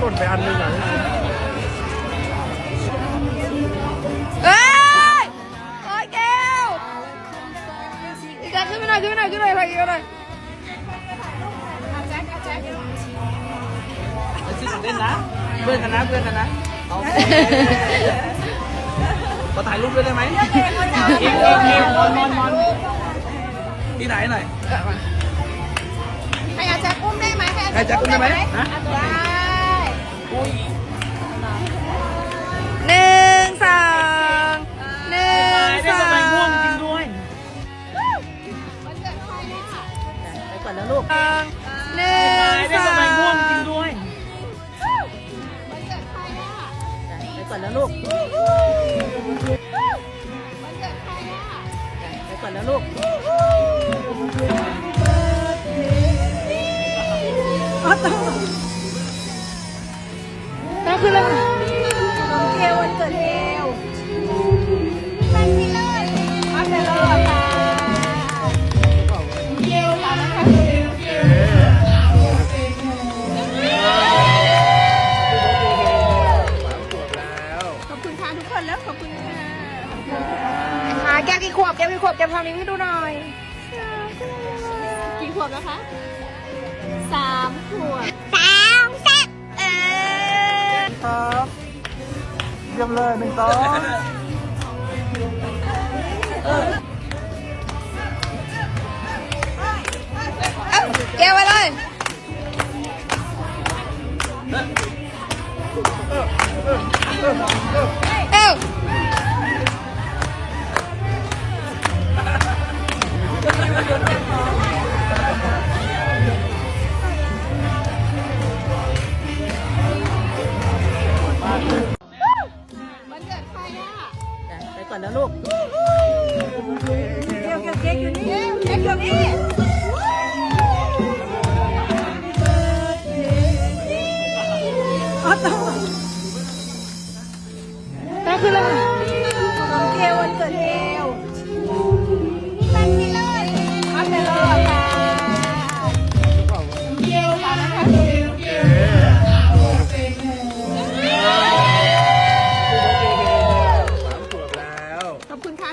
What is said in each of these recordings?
หล่นไปอันหนึงอะเอ้ยโอ้ยแก้วอีกการขึ้นไหน่อยขึ้นไปหน่อยขึ้นไปหน่อยขึ้นไปหน่อยเอาชื่อเล่นนะ เพื่อนกันนะเพื่อนกันนะเอาขอถ่ายรูปด้วยได้ไหมองเองเองมอนมอนมอนที่ไหนหน่อย ให้อาจารย์อุ้มได้ไหมให้อาใครจะอุ้มได้ไหมฮะ ได้ อนแล้วลูกวันเกิดใครเนี่ยไปก่อนแล้วลูกนั่คืออะไรเกลวันเกิดเอง ก้วกี่ขวบแก้วกี่ขวบแก้วทำนี้ให้ดูหน่อยกี่ขวบแล้วคะสามขวบสามแซ่บเออครับเยี่ยมเลยหนึ่งสองเอ้าแก้วไปเลยเอ้าวัน เกลเกลเกลอยู่นี่เกลอยู่นี่นั่น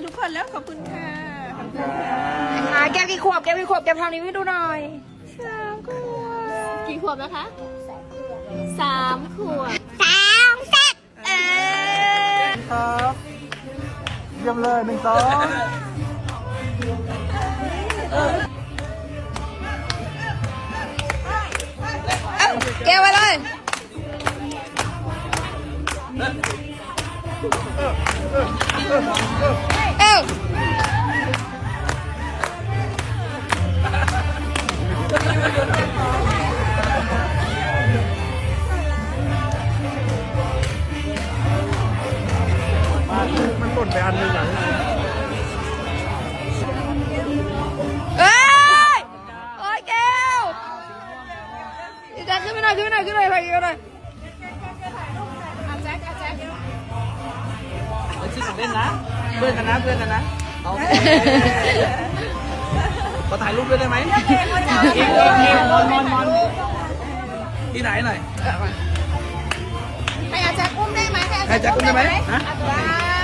ทุกคนแล้วขอบคุณค่ะขอบคุณค่ะหาแก้วกี่ขวบแก้วกี่ขวบแก้วทำนี้ให้ดูหน่อยสามขวบกี่ขวบแล้วคะสามขวบสามแซ่บเออครับเยี่ยมเลยหนึ่งสองเอ้าแก้วไปเลยเอ้ามันหล่นไปอันหนึงอะเอ้ยโอ้ยแก้วอีกการขึ้นไปหน่อยขึ้นไปหน่อยขึ้นไปหน่อยขึ้นไปหน่อยอาแจ็คอาแจ็คเอาชื่อ เล่นนะเพื่อนกันนะเพื่อนกันนะเอาขอถ่ายรูปด้วยได้ไหมเองเองเองมอนมอนมอนที่ไหนหน่อยให้อาแจ็คอุ้มได้ไหมให้อาใครจะอุ้มได้ไหมฮะได้อุ้ย